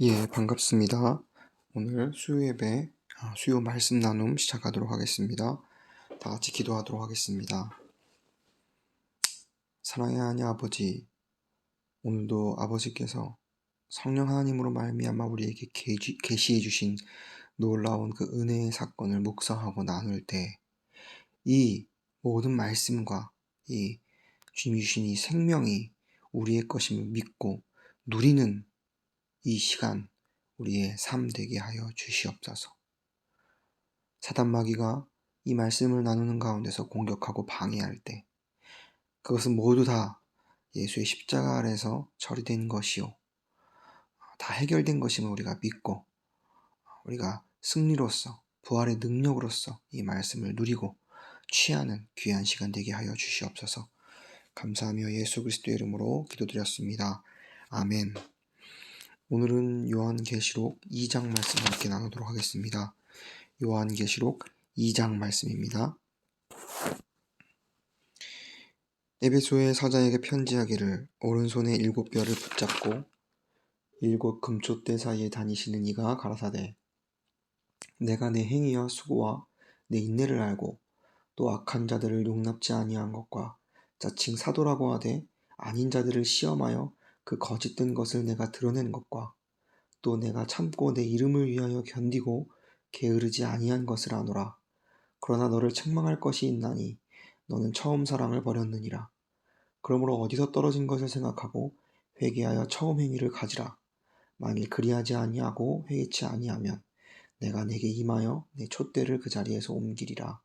예, 반갑습니다. 오늘 수요 예배, 아, 수요 말씀 나눔 시작하도록 하겠습니다. 다 같이 기도하도록 하겠습니다. 사랑의 하나님 아버지, 오늘도 아버지께서 성령 하나님으로 말미암아 우리에게 계시- 계시해 주신 놀라운 그 은혜의 사건을 묵상하고 나눌 때 이 모든 말씀과 이 주님이 주신 이 생명이 우리의 것임을 믿고 누리는 이 시간 우리의 삶 되게 하여 주시옵소서. 사단 마귀가 이 말씀을 나누는 가운데서 공격하고 방해할 때 그것은 모두 다 예수의 십자가 아래서 처리된 것이요. 다 해결된 것임을 우리가 믿고 우리가 승리로서 부활의 능력으로서 이 말씀을 누리고 취하는 귀한 시간 되게 하여 주시옵소서. 감사하며 예수 그리스도의 이름으로 기도드렸습니다. 아멘. 오늘은 요한계시록 2장 말씀 함께 나누도록 하겠습니다. 요한계시록 2장 말씀입니다. 에베소의 사자에게 편지하기를 오른손에 일곱 뼈를 붙잡고 일곱 금초대 사이에 다니시는 이가 가라사대 내가 내 행위와 수고와 내 인내를 알고 또 악한 자들을 용납지 아니한 것과 자칭 사도라고 하되 아닌 자들을 시험하여 그 거짓된 것을 내가 드러낸 것과 또 내가 참고 내 이름을 위하여 견디고 게으르지 아니한 것을 아노라. 그러나 너를 책망할 것이 있나니 너는 처음 사랑을 버렸느니라. 그러므로 어디서 떨어진 것을 생각하고 회개하여 처음 행위를 가지라. 만일 그리하지 아니하고 회개치 아니하면 내가 내게 임하여 내 촛대를 그 자리에서 옮기리라.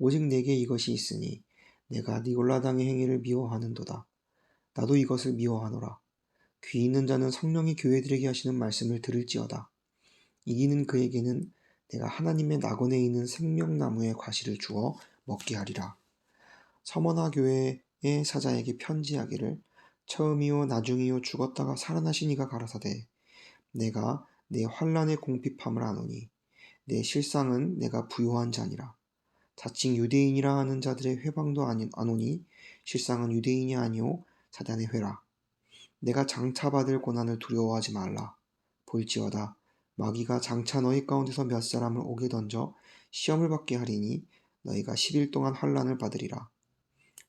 오직 내게 이것이 있으니 내가 니골라당의 행위를 미워하는도다. 나도 이것을 미워하노라. 귀 있는 자는 성령이 교회들에게 하시는 말씀을 들을지어다. 이기는 그에게는 내가 하나님의 낙원에 있는 생명나무의 과실을 주어 먹게 하리라. 서머나 교회의 사자에게 편지하기를 처음이요 나중이요 죽었다가 살아나신 이가 가라사대 내가 내 환란의 공핍함을 아노니 내 실상은 내가 부요한 자니라. 자칭 유대인이라 하는 자들의 회방도 아노니 실상은 유대인이 아니오 사단의 회라. 내가 장차 받을 고난을 두려워하지 말라. 볼지어다 마귀가 장차 너희 가운데서 몇 사람을 오게 던져 시험을 받게 하리니 너희가 10일 동안 환란을 받으리라.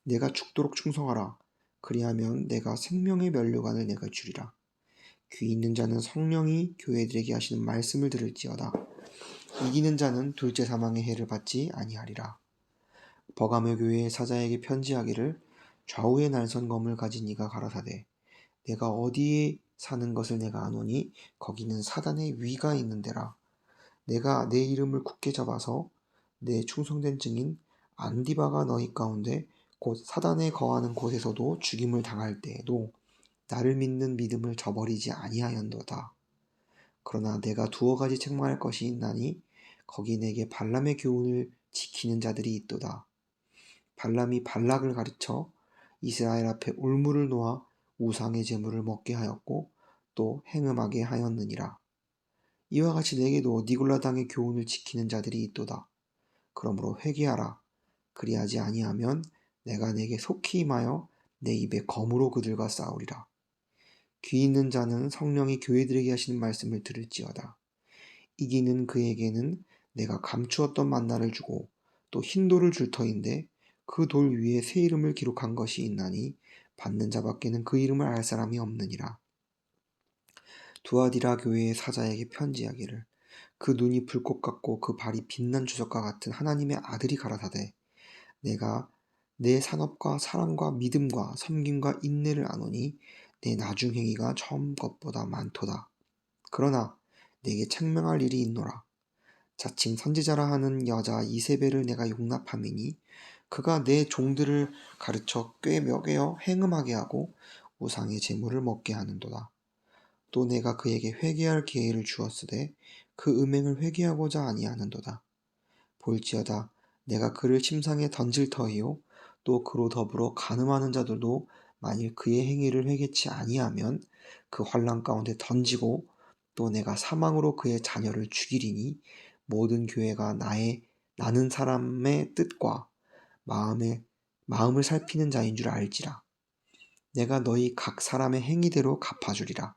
내가 죽도록 충성하라. 그리하면 내가 생명의 면류관을 내가 주리라. 귀 있는 자는 성령이 교회들에게 하시는 말씀을 들을지어다. 이기는 자는 둘째 사망의 해를 받지 아니하리라. 버가며 교회의 사자에게 편지하기를 좌우의 날선 검을 가진 이가 가라사대 내가 어디에 사는 것을 내가 아노니 거기는 사단의 위가 있는 데라. 내가 내 이름을 굳게 잡아서 내 충성된 증인 안디바가 너희 가운데 곧 사단에 거하는 곳에서도 죽임을 당할 때에도 나를 믿는 믿음을 저버리지 아니하였도다. 그러나 내가 두어 가지 책망할 것이 있나니 거기 내게 발람의 교훈을 지키는 자들이 있도다. 발람이 발락을 가르쳐 이스라엘 앞에 울물을 놓아 우상의 제물을 먹게 하였고 또 행음하게 하였느니라. 이와 같이 내게도 니골라 당의 교훈을 지키는 자들이 있도다. 그러므로 회개하라. 그리하지 아니하면 내가 내게 속히 임하여 내 입에 검으로 그들과 싸우리라. 귀 있는 자는 성령이 교회들에게 하시는 말씀을 들을지어다. 이기는 그에게는 내가 감추었던 만나를 주고 또 흰돌을 줄 터인데 그 돌 위에 새 이름을 기록한 것이 있나니 받는 자밖에는 그 이름을 알 사람이 없느니라. 두아디라 교회의 사자에게 편지하기를 그 눈이 불꽃 같고 그 발이 빛난 주석과 같은 하나님의 아들이 가라사대 내가 내 산업과 사랑과 믿음과 섬김과 인내를 아노니 내 나중 행위가 처음 것보다 많도다. 그러나 내게 책명할 일이 있노라. 자칭 선지자라 하는 여자 이세벨을 내가 용납함이니 그가 내 종들을 가르쳐 꾀며개어 행음하게 하고 우상의 재물을 먹게 하는도다. 또 내가 그에게 회개할 기회를 주었으되 그 음행을 회개하고자 아니하는도다. 볼지어다 내가 그를 침상에 던질 터이요 또 그로 더불어 간음하는 자들도 만일 그의 행위를 회개치 아니하면 그 환란 가운데 던지고 또 내가 사망으로 그의 자녀를 죽이리니 모든 교회가 나의 나는 사람의 뜻과 마음에 마음을 살피는 자인 줄 알지라. 내가 너희 각 사람의 행위대로 갚아주리라.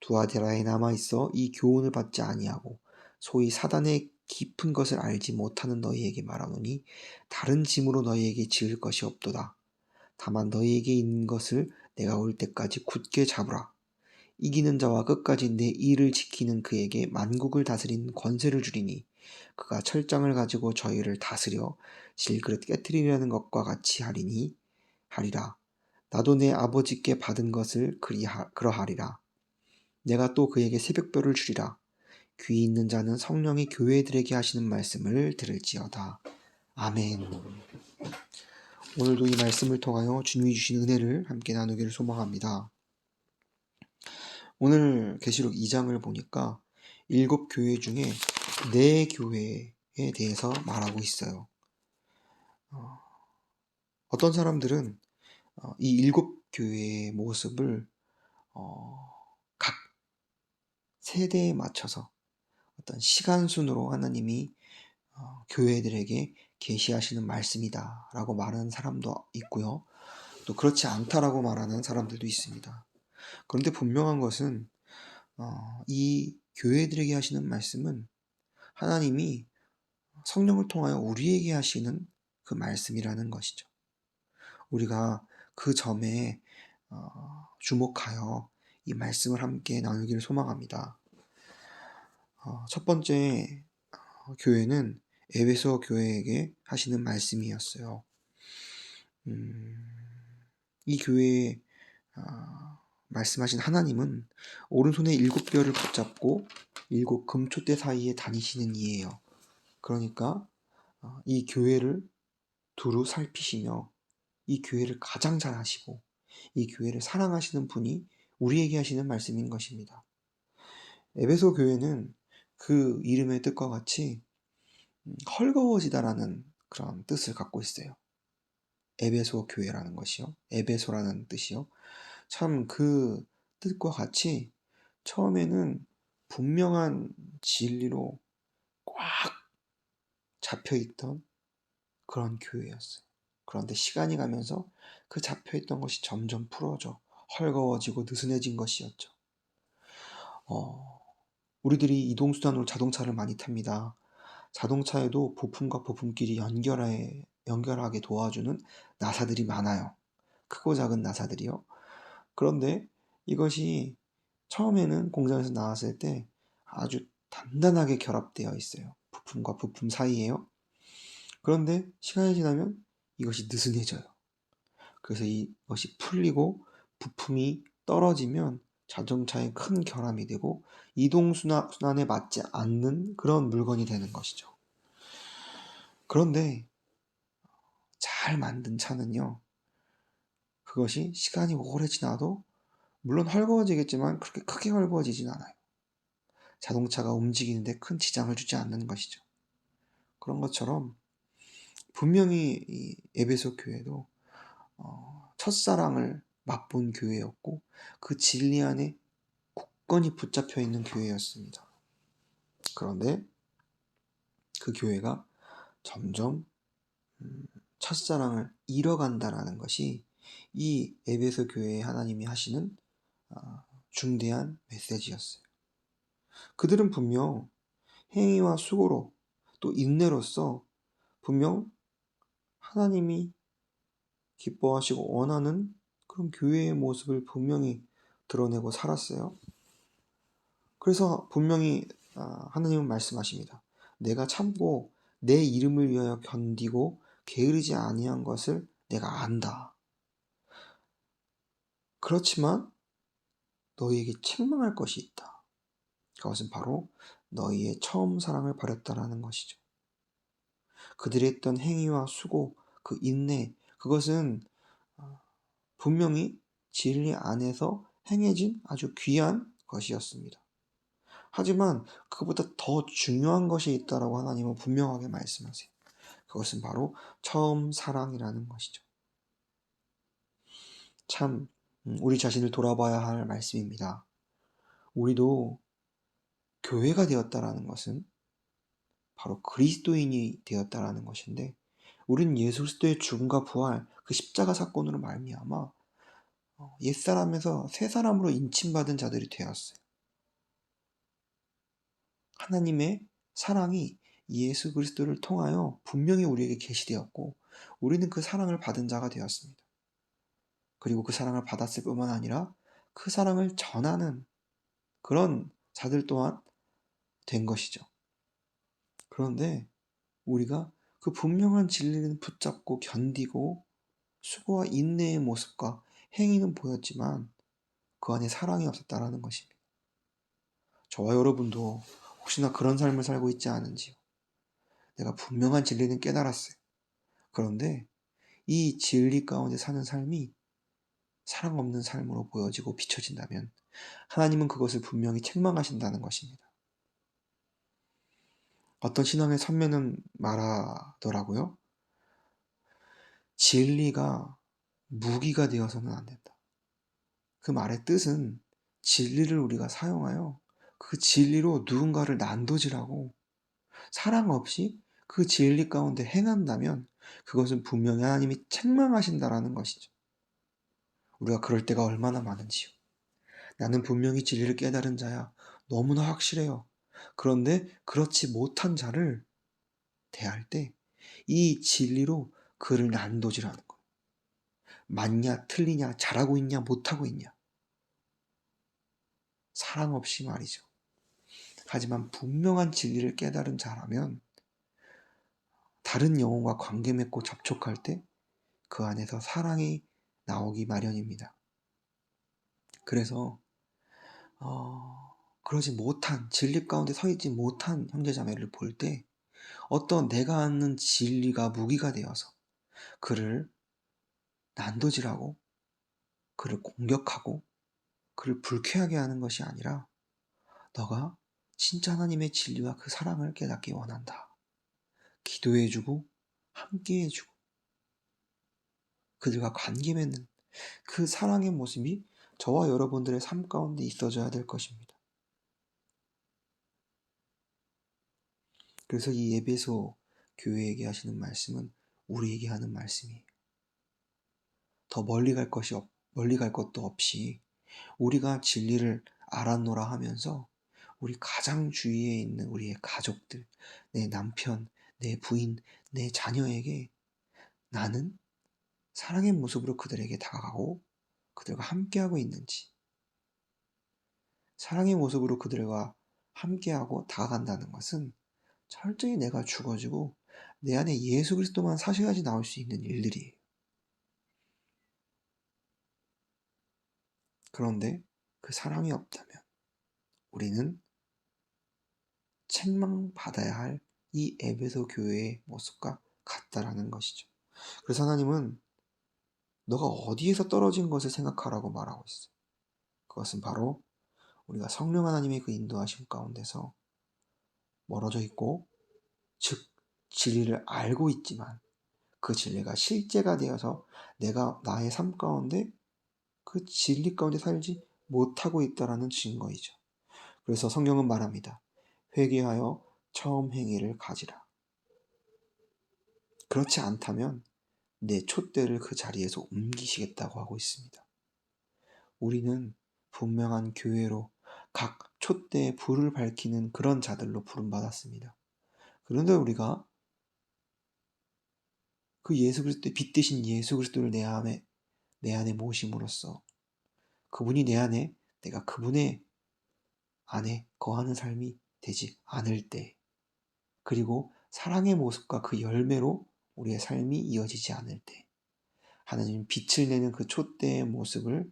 두아데라에 남아 있어 이 교훈을 받지 아니하고 소위 사단의 깊은 것을 알지 못하는 너희에게 말하노니 다른 짐으로 너희에게 지을 것이 없도다. 다만 너희에게 있는 것을 내가 올 때까지 굳게 잡으라. 이기는 자와 끝까지 내 일을 지키는 그에게 만국을 다스리는 권세를 주리니 그가 철장을 가지고 저희를 다스려 질그릇 깨뜨리려는 것과 같이 하리니 하리라. 나도 내 아버지께 받은 것을 그리하, 그러하리라. 내가 또 그에게 새벽별을 주리라. 귀 있는 자는 성령이 교회들에게 하시는 말씀을 들을지어다. 아멘. 오늘도 이 말씀을 통하여 주님이 주신 은혜를 함께 나누기를 소망합니다. 오늘 계시록 2장을 보니까 일곱 교회 중에 네 교회에 대해서 말하고 있어요. 어, 떤 사람들은 어, 이 일곱 교회의 모습을 어, 각 세대에 맞춰서 어떤 시간 순으로 하나님이 어, 교회들에게 계시하시는 말씀이다라고 말하는 사람도 있고요. 또 그렇지 않다라고 말하는 사람들도 있습니다. 그런데 분명한 것은 어, 이 교회들에게 하시는 말씀은 하나님이 성령을 통하여 우리에게 하시는 그 말씀이라는 것이죠. 우리가 그 점에 어, 주목하여 이 말씀을 함께 나누기를 소망합니다. 어, 첫 번째 어, 교회는 에베소 교회에게 하시는 말씀이었어요. 음, 이 교회에 어, 말씀하신 하나님은 오른손에 일곱 뼈를 붙잡고 일곱 금초대 사이에 다니시는 이에요. 그러니까 어, 이 교회를 두루 살피시며 이 교회를 가장 잘 하시고 이 교회를 사랑하시는 분이 우리에게 하시는 말씀인 것입니다. 에베소 교회는 그 이름의 뜻과 같이 음, 헐거워지다라는 그런 뜻을 갖고 있어요. 에베소 교회라는 것이요. 에베소라는 뜻이요. 참 그 뜻과 같이 처음에는 분명한 진리로 꽉 잡혀 있던 그런 교회였어요. 그런데 시간이 가면서 그 잡혀 있던 것이 점점 풀어져 헐거워지고 느슨해진 것이었죠. 어, 우리들이 이동수단으로 자동차를 많이 탑니다. 자동차에도 부품과 부품끼리 연결해, 연결하게 도와주는 나사들이 많아요. 크고 작은 나사들이요. 그런데 이것이 처음에는 공장에서 나왔을 때 아주 단단하게 결합되어 있어요. 부품과 부품 사이에요. 그런데 시간이 지나면 이것이 느슨해져요. 그래서 이것이 풀리고 부품이 떨어지면 자동차에 큰 결함이 되고 이동순환에 맞지 않는 그런 물건이 되는 것이죠. 그런데 잘 만든 차는요, 그것이 시간이 오래 지나도 물론 헐거워지겠지만 그렇게 크게 헐거워지진 않아요. 자동차가 움직이는데 큰 지장을 주지 않는 것이죠. 그런 것처럼 분명히 이 에베소 교회도 어, 첫사랑을 맛본 교회였고 그 진리 안에 굳건히 붙잡혀 있는 교회였습니다. 그런데 그 교회가 점점 음, 첫사랑을 잃어간다라는 것이 이 에베소 교회에 하나님이 하시는 아, 중대한 메시지였어요. 그들은 분명 행위와 수고로 또 인내로서 분명 하나님이 기뻐하시고 원하는 그런 교회의 모습을 분명히 드러내고 살았어요. 그래서 분명히 아, 하나님은 말씀하십니다. 내가 참고 내 이름을 위하여 견디고 게으르지 아니한 것을 내가 안다. 그렇지만 너희에게 책망할 것이 있다. 그것은 바로 너희의 처음 사랑을 버렸다라는 것이죠. 그들이 했던 행위와 수고, 그 인내, 그것은 어, 분명히 진리 안에서 행해진 아주 귀한 것이었습니다. 하지만 그것보다 더 중요한 것이 있다라고 하나님은 분명하게 말씀하세요. 그것은 바로 처음 사랑이라는 것이죠. 참 음, 우리 자신을 돌아봐야 할 말씀입니다. 우리도 교회가 되었다라는 것은 바로 그리스도인이 되었다라는 것인데 우리는 예수 그리스도의 죽음과 부활 그 십자가 사건으로 말미암아 어, 옛사람에서 새 사람으로 인침받은 자들이 되었어요. 하나님의 사랑이 예수 그리스도를 통하여 분명히 우리에게 계시되었고 우리는 그 사랑을 받은 자가 되었습니다. 그리고 그 사랑을 받았을 뿐만 아니라 그 사랑을 전하는 그런 자들 또한 된 것이죠. 그런데 우리가 그 분명한 진리는 붙잡고 견디고 수고와 인내의 모습과 행위는 보였지만 그 안에 사랑이 없었다라는 것입니다. 저와 여러분도 혹시나 그런 삶을 살고 있지 않은지요? 내가 분명한 진리는 깨달았어요. 그런데 이 진리 가운데 사는 삶이 사랑 없는 삶으로 보여지고 비춰진다면 하나님은 그것을 분명히 책망하신다는 것입니다. 어떤 신앙의 선배는 말하더라고요. 진리가 무기가 되어서는 안 된다. 그 말의 뜻은 진리를 우리가 사용하여 그 진리로 누군가를 난도질하고 사랑 없이 그 진리 가운데 행한다면 그것은 분명히 하나님이 책망하신다라는 것이죠. 우리가 그럴 때가 얼마나 많은지요. 나는 분명히 진리를 깨달은 자야. 너무나 확실해요. 그런데 그렇지 못한 자를 대할 때 이 진리로 그를 난도질하는 거예요. 맞냐, 틀리냐, 잘하고 있냐, 못하고 있냐. 사랑 없이 말이죠. 하지만 분명한 진리를 깨달은 자라면 다른 영혼과 관계 맺고 접촉할 때 그 안에서 사랑이 나오기 마련입니다. 그래서 어, 그러지 못한 진리 가운데 서 있지 못한 형제자매를 볼 때 어떤 내가 아는 진리가 무기가 되어서 그를 난도질하고 그를 공격하고 그를 불쾌하게 하는 것이 아니라 너가 진짜 하나님의 진리와 그 사랑을 깨닫기 원한다. 기도해주고 함께해주고 그들과 관계 맺는 그 사랑의 모습이 저와 여러분들의 삶 가운데 있어져야 될 것입니다. 그래서 이 예배소 교회에게 하시는 말씀은 우리에게 하는 말씀이에요. 더 멀리 갈 것이 없, 멀리 갈 것도 없이 우리가 진리를 알았노라 하면서 우리 가장 주위에 있는 우리의 가족들, 내 남편, 내 부인, 내 자녀에게 나는 사랑의 모습으로 그들에게 다가가고 그들과 함께하고 있는지, 사랑의 모습으로 그들과 함께하고 다가간다는 것은 철저히 내가 죽어지고 내 안에 예수 그리스도만 사셔야지 나올 수 있는 일들이에요. 그런데 그 사랑이 없다면 우리는 책망받아야 할 이 에베소 교회의 모습과 같다라는 것이죠. 그래서 하나님은 너가 어디에서 떨어진 것을 생각하라고 말하고 있어요. 그것은 바로 우리가 성령 하나님의 그 인도하심 가운데서 멀어져 있고, 즉, 진리를 알고 있지만 그 진리가 실제가 되어서 내가 나의 삶 가운데 그 진리 가운데 살지 못하고 있다라는 증거이죠. 그래서 성경은 말합니다. 회개하여 처음 행위를 가지라. 그렇지 않다면 내 촛대를 그 자리에서 옮기시겠다고 하고 있습니다. 우리는 분명한 교회로 각 촛대에 불을 밝히는 그런 자들로 부름받았습니다. 그런데 우리가 그 예수 그리스도의 빛 대신 예수 그리스도를 내 안에 내 안에 모심으로써 그분이 내 안에 내가 그분의 안에 거하는 삶이 되지 않을 때 그리고 사랑의 모습과 그 열매로 우리의 삶이 이어지지 않을 때 하나님 빛을 내는 그 촛대의 모습을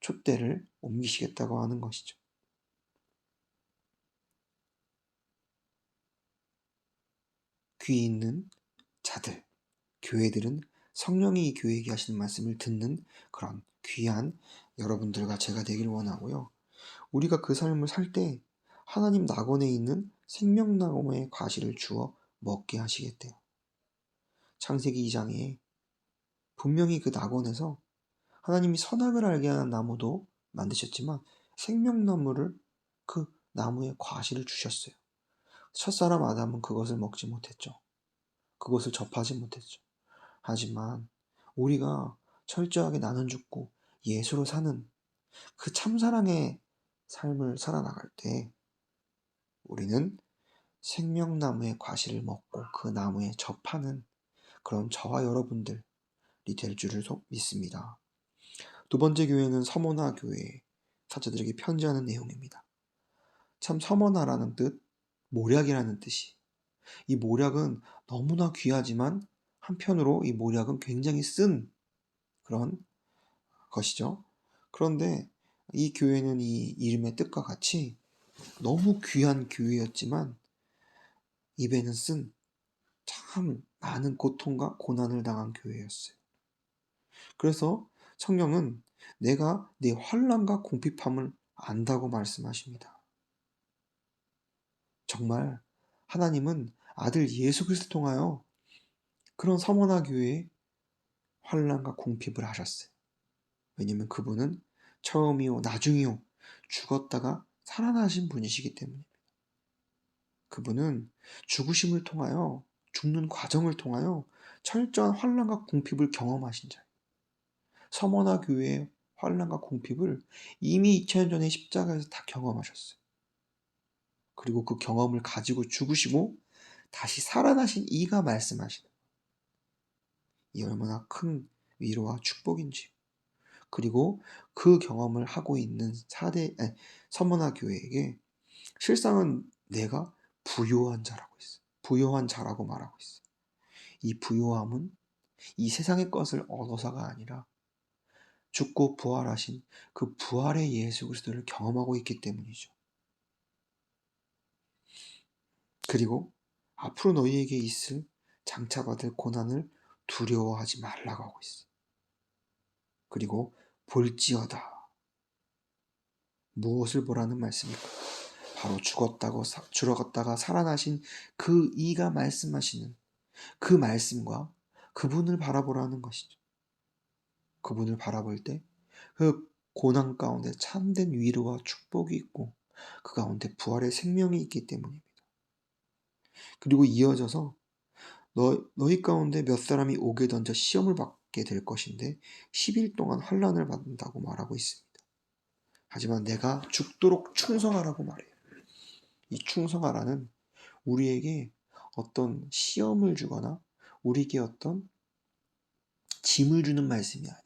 촛대를 옮기시겠다고 하는 것이죠. 귀 있는 자들, 교회들은 성령이 이 교회에게 하시는 말씀을 듣는 그런 귀한 여러분들과 제가 되길 원하고요. 우리가 그 삶을 살 때 하나님 낙원에 있는 생명나무의 과실을 주어 먹게 하시겠대요. 창세기 2장에 분명히 그 낙원에서 하나님이 선악을 알게 하는 나무도 만드셨지만 생명나무를 그 나무의 과실을 주셨어요. 첫사람 아담은 그것을 먹지 못했죠. 그것을 접하지 못했죠. 하지만 우리가 철저하게 나는 죽고 예수로 사는 그 참사랑의 삶을 살아나갈 때 우리는 생명나무의 과실을 먹고 그 나무에 접하는 그런 저와 여러분들이 될 줄을 소- 믿습니다. 두 번째 교회는 서머나 교회 사자들에게 편지하는 내용입니다. 참 서머나라는 뜻, 모략이라는 뜻이. 이 모략은 너무나 귀하지만 한편으로 이 모략은 굉장히 쓴 그런 것이죠. 그런데 이 교회는 이 이름의 뜻과 같이 너무 귀한 교회였지만 입에는 쓴 참 많은 고통과 고난을 당한 교회였어요. 그래서 성경은 내가 내 환란과 궁핍함을 안다고 말씀하십니다. 정말 하나님은 아들 예수 그리스도 통하여 그런 서머나 교회에 환란과 궁핍을 하셨어요. 왜냐면 그분은 처음이요 나중이요 죽었다가 살아나신 분이시기 때문입니다. 그분은 죽으심을 통하여 죽는 과정을 통하여 철저한 환란과 궁핍을 경험하신 자예요. 서머나 교회의 환란과 궁핍을 이미 2000년 전에 십자가에서 다 경험하셨어요. 그리고 그 경험을 가지고 죽으시고 다시 살아나신 이가 말씀하시는 이 얼마나 큰 위로와 축복인지. 그리고 그 경험을 하고 있는 사대 아니, 서머나 교회에게 실상은 내가 부요한 자라고 있어. 부요한 자라고 말하고 있어. 이 부요함은 이 세상의 것을 얻어서가 아니라 죽고 부활하신 그 부활의 예수 그리스도를 경험하고 있기 때문이죠. 그리고 앞으로 너희에게 있을 장차받을 고난을 두려워하지 말라고 하고 있어. 그리고 볼지어다. 무엇을 보라는 말씀일까? 바로 죽었다고 사, 죽었다가 살아나신 그 이가 말씀하시는 그 말씀과 그분을 바라보라는 것이죠. 그분을 바라볼 때 그 고난 가운데 참된 위로와 축복이 있고 그 가운데 부활의 생명이 있기 때문입니다. 그리고 이어져서 너, 너희 가운데 몇 사람이 옥에 던져 시험을 받게 될 것인데 10일 동안 환란을 받는다고 말하고 있습니다. 하지만 내가 죽도록 충성하라고 말해요. 이 충성하라는 우리에게 어떤 시험을 주거나 우리에게 어떤 짐을 주는 말씀이 아니에요.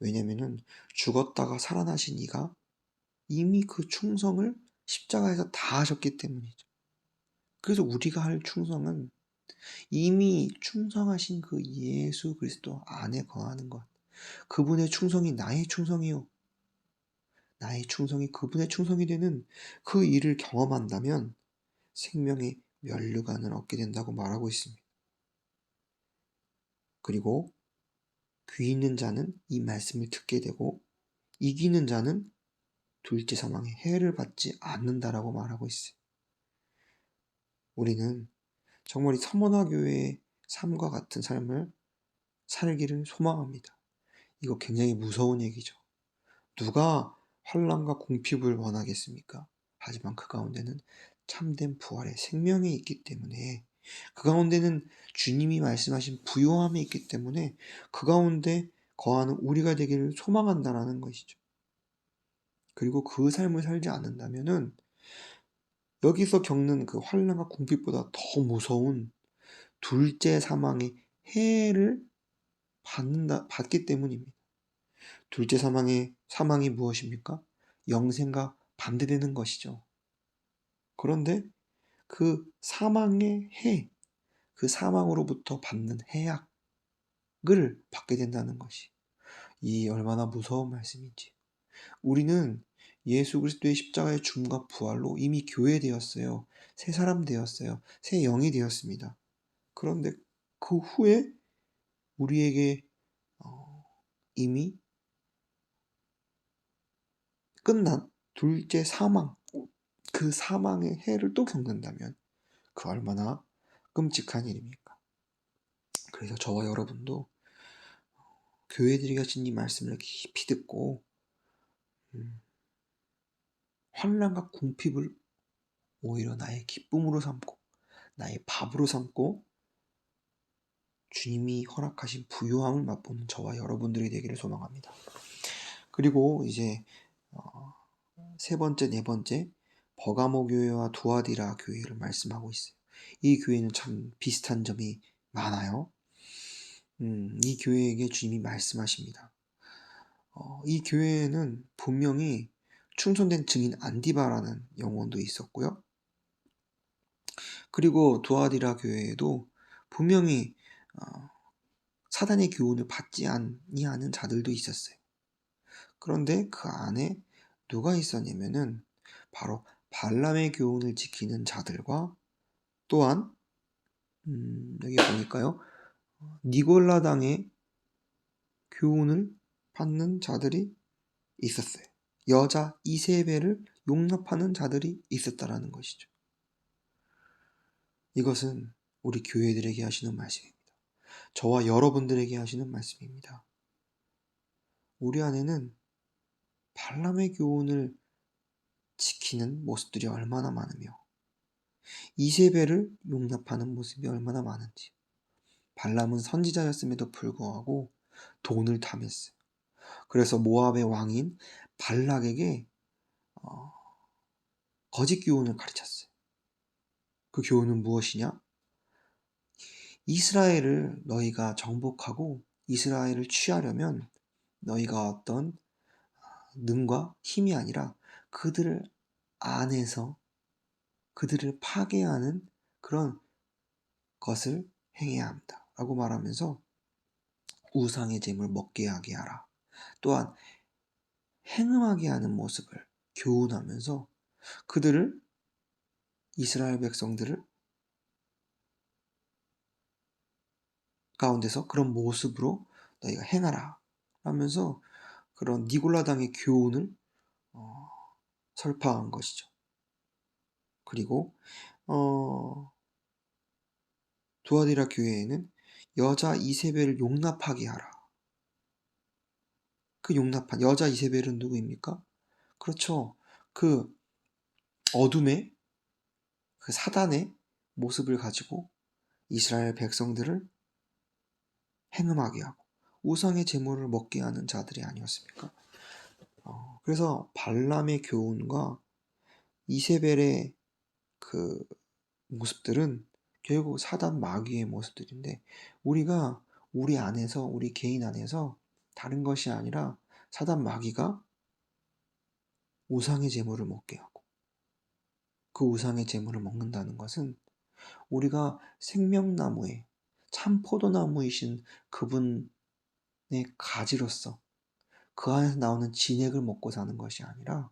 왜냐면은 죽었다가 살아나신 이가 이미 그 충성을 십자가에서 다 하셨기 때문이죠. 그래서 우리가 할 충성은 이미 충성하신 그 예수 그리스도 안에 거하는 것. 그분의 충성이 나의 충성이요. 나의 충성이 그분의 충성이 되는 그 일을 경험한다면 생명의 면류관을 얻게 된다고 말하고 있습니다. 그리고 귀 있는 자는 이 말씀을 듣게 되고 이기는 자는 둘째 사망의 해를 받지 않는다라고 말하고 있어요. 우리는 정말 이 서머나 교회의 삶과 같은 삶을 살기를 소망합니다. 이거 굉장히 무서운 얘기죠. 누가 환란과 궁핍을 원하겠습니까? 하지만 그 가운데는 참된 부활의 생명이 있기 때문에 그 가운데는 주님이 말씀하신 부요함이 있기 때문에 그 가운데 거하는 우리가 되기를 소망한다라는 것이죠. 그리고 그 삶을 살지 않는다면은 여기서 겪는 그 환란과 궁핍보다 더 무서운 둘째 사망의 해를 받는다 받기 때문입니다. 둘째 사망의 사망이 무엇입니까? 영생과 반대되는 것이죠. 그런데 그 사망의 해, 그 사망으로부터 받는 해악을 받게 된다는 것이 이 얼마나 무서운 말씀인지. 우리는 예수 그리스도의 십자가의 죽음과 부활로 이미 교회 되었어요. 새 사람 되었어요. 새 영이 되었습니다. 그런데 그 후에 우리에게 어, 이미 끝난 둘째 사망, 그 사망의 해를 또 겪는다면 그 얼마나 끔찍한 일입니까? 그래서 저와 여러분도 교회들이 가진 이 말씀을 깊이 듣고 음, 환란과 궁핍을 오히려 나의 기쁨으로 삼고 나의 밥으로 삼고 주님이 허락하신 부요함을 맛보는 저와 여러분들이 되기를 소망합니다. 그리고 이제 어, 세 번째, 네 번째 버가모 교회와 두아디라 교회를 말씀하고 있어요. 이 교회는 참 비슷한 점이 많아요. 음, 이 교회에게 주님이 말씀하십니다. 어, 이 교회에는 분명히 충손된 증인 안디바라는 영혼도 있었고요. 그리고 두아디라 교회에도 분명히 어, 사단의 교훈을 받지 아니하는 자들도 있었어요. 그런데 그 안에 누가 있었냐면은 바로 발람의 교훈을 지키는 자들과 또한 음, 여기 보니까요 니골라당의 교훈을 받는 자들이 있었어요. 여자 이세벨을 용납하는 자들이 있었다라는 것이죠. 이것은 우리 교회들에게 하시는 말씀입니다. 저와 여러분들에게 하시는 말씀입니다. 우리 안에는 발람의 교훈을 지키는 모습들이 얼마나 많으며 이세벨을 용납하는 모습이 얼마나 많은지 발람은 선지자였음에도 불구하고 돈을 탐했어요. 그래서 모압의 왕인 발락에게 어, 거짓 교훈을 가르쳤어요. 그 교훈은 무엇이냐? 이스라엘을 너희가 정복하고 이스라엘을 취하려면 너희가 어떤 능과 힘이 아니라 그들 안에서 그들을 파괴하는 그런 것을 행해야 합니다. 라고 말하면서 우상의 재물 먹게 하게 하라. 또한 행음하게 하는 모습을 교훈하면서 그들을 이스라엘 백성들을 가운데서 그런 모습으로 너희가 행하라 하면서 그런 니골라당의 교훈을 어, 설파한 것이죠. 그리고 어, 두아디라 교회에는 여자 이세벨을 용납하게 하라. 그 용납한 여자 이세벨은 누구입니까? 그렇죠. 그 어둠의 그 사단의 모습을 가지고 이스라엘 백성들을 행음하게 하고 우상의 제물을 먹게 하는 자들이 아니었습니까? 어, 그래서 발람의 교훈과 이세벨의 그 모습들은 결국 사단 마귀의 모습들인데 우리가 우리 안에서 우리 개인 안에서 다른 것이 아니라 사단 마귀가 우상의 제물을 먹게 하고 그 우상의 제물을 먹는다는 것은 우리가 생명나무에 참 포도나무이신 그분의 가지로서 그 안에서 나오는 진액을 먹고 사는 것이 아니라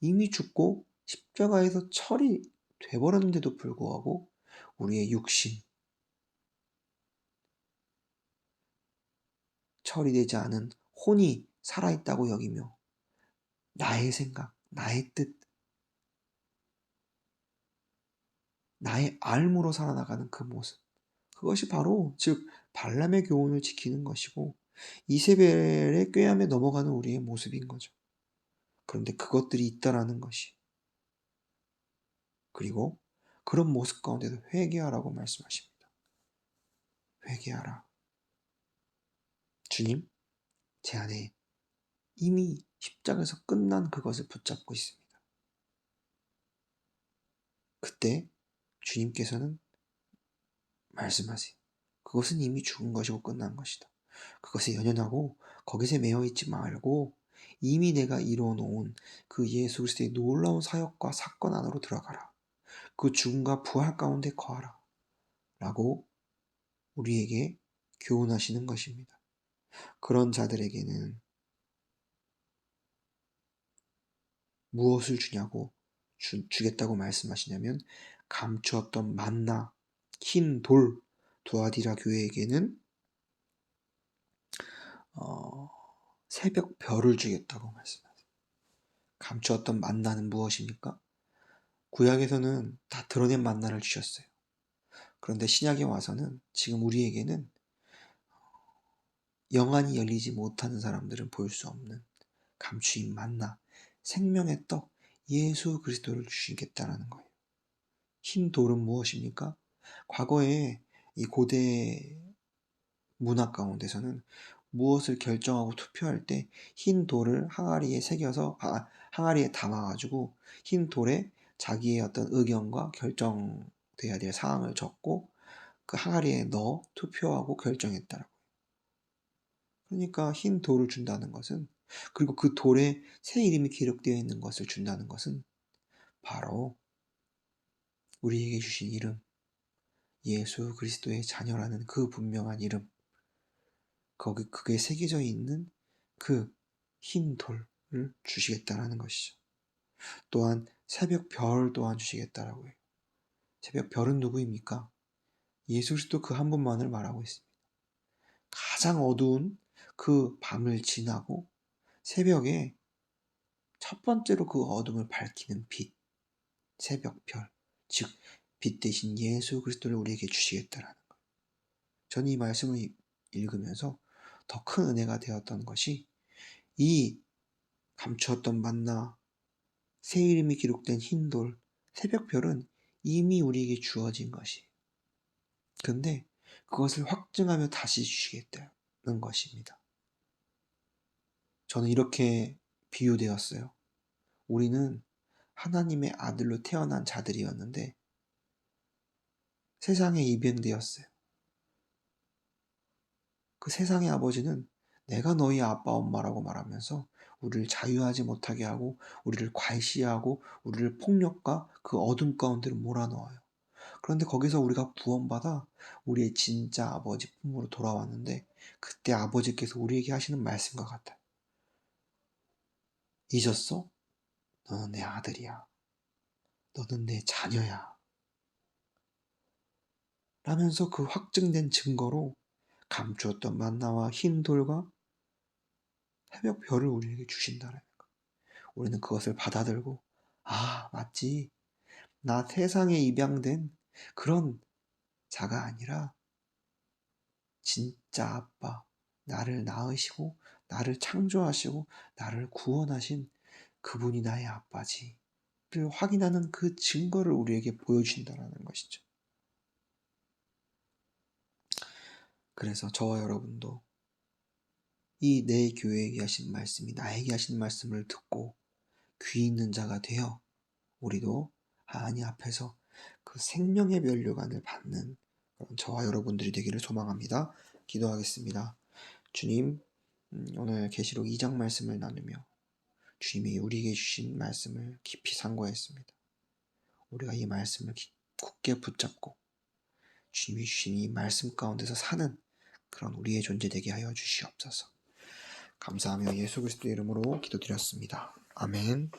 이미 죽고 십자가에서 철이 돼버렸는데도 불구하고 우리의 육신, 처리되지 않은 혼이 살아있다고 여기며 나의 생각, 나의 뜻, 나의 알무로 살아나가는 그 모습. 그것이 바로 즉 발람의 교훈을 지키는 것이고 이세벨의 꾀함에 넘어가는 우리의 모습인 거죠. 그런데 그것들이 있다라는 것이 그리고 그런 모습 가운데도 회개하라고 말씀하십니다. 회개하라. 주님, 제 안에 이미 십자가에서 끝난 그것을 붙잡고 있습니다. 그때 주님께서는 말씀하세요. 그것은 이미 죽은 것이고 끝난 것이다. 그것에 연연하고 거기서 매여 있지 말고 이미 내가 이루어 놓은 그 예수 그리스도의 놀라운 사역과 사건 안으로 들어가라. 그 죽음과 부활 가운데 거하라. 라고 우리에게 교훈하시는 것입니다. 그런 자들에게는 무엇을 주냐고 주, 주겠다고 말씀하시냐면 감추었던 만나, 흰 돌, 두아디라 교회에게는 어, 새벽 별을 주겠다고 말씀하세요. 감추었던 만나는 무엇입니까? 구약에서는 다 드러낸 만나를 주셨어요. 그런데 신약에 와서는 지금 우리에게는 영안이 열리지 못하는 사람들은 볼 수 없는 감추인 만나, 생명의 떡, 예수 그리스도를 주시겠다라는 거예요. 흰 돌은 무엇입니까? 과거에 이 고대 문화 가운데서는 무엇을 결정하고 투표할 때 흰 돌을 항아리에 새겨서 아, 항아리에 담아가지고 흰 돌에 자기의 어떤 의견과 결정돼야 될 사항을 적고 그 항아리에 넣어 투표하고 결정했다라고. 그러니까 흰 돌을 준다는 것은 그리고 그 돌에 새 이름이 기록되어 있는 것을 준다는 것은 바로 우리에게 주신 이름 예수 그리스도의 자녀라는 그 분명한 이름 거기 그게 새겨져 있는 그 흰 돌을 주시겠다라는 것이죠. 또한 새벽 별 또한 주시겠다라고 해요. 새벽 별은 누구입니까? 예수 그리스도 그 한 분만을 말하고 있습니다. 가장 어두운 그 밤을 지나고 새벽에 첫 번째로 그 어둠을 밝히는 빛, 새벽별, 즉, 빛 대신 예수 그리스도를 우리에게 주시겠다라는 것. 저는 이 말씀을 읽으면서 더 큰 은혜가 되었던 것이 이 감추었던 만나, 새 이름이 기록된 흰돌, 새벽별은 이미 우리에게 주어진 것이. 근데 그것을 확증하며 다시 주시겠다는 것입니다. 저는 이렇게 비유되었어요. 우리는 하나님의 아들로 태어난 자들이었는데 세상에 입양되었어요. 그 세상의 아버지는 내가 너희 아빠 엄마라고 말하면서 우리를 자유하지 못하게 하고 우리를 괄시하고 우리를 폭력과 그 어둠 가운데로 몰아넣어요. 그런데 거기서 우리가 구원받아 우리의 진짜 아버지 품으로 돌아왔는데 그때 아버지께서 우리에게 하시는 말씀과 같아요. 잊었어? 너는 내 아들이야. 너는 내 자녀야. 라면서 그 확증된 증거로 감추었던 만나와 흰 돌과 새벽 별을 우리에게 주신다는 거. 우리는 그것을 받아들고 아 맞지. 나 세상에 입양된 그런 자가 아니라 진짜 아빠 나를 낳으시고 나를 창조하시고 나를 구원하신 그분이 나의 아빠지를 확인하는 그 증거를 우리에게 보여주신다는 것이죠. 그래서 저와 여러분도 이 내 교회에게 하신 말씀이 나에게 하신 말씀을 듣고 귀 있는 자가 되어 우리도 하나님 앞에서 그 생명의 면류관을 받는 그런 저와 여러분들이 되기를 소망합니다. 기도하겠습니다. 주님, 음, 오늘 계시록 2장 말씀을 나누며 주님이 우리에게 주신 말씀을 깊이 상고했습니다. 우리가 이 말씀을 굳게 붙잡고 주님이 주신 이 말씀 가운데서 사는 그런 우리의 존재 되게 하여 주시옵소서. 감사하며 예수 그리스도 이름으로 기도드렸습니다. 아멘.